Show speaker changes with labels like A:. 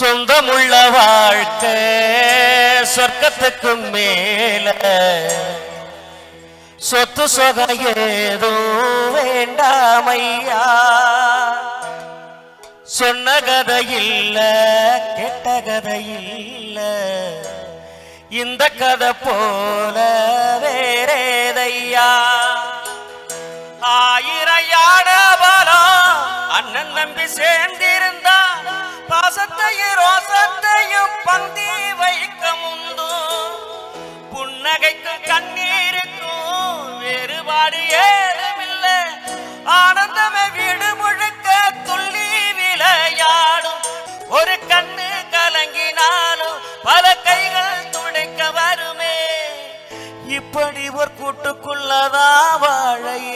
A: சொந்தமுள்ள வாழ்க்கை சொர்க்கத்துக்கும் மேல. சொத்து சொக ஏதும் வேண்டாமையா? சொன்ன கதை இல்ல கெட்ட கதை இல்ல. இந்த கதை போல வேறேதையா? ஆயிரையா நகைக்கும் கண்ணீருக்கும் வேறுபாடு ஏதுமில்லை. ஆனந்தமே வீடு முழுக்க துள்ளி விளையாடும். ஒரு கண்ணு கலங்கினாலும் பல கைகள் துடைக்க வருமே. இப்படி ஒரு கூட்டுக்குள்ளதான் வாழையே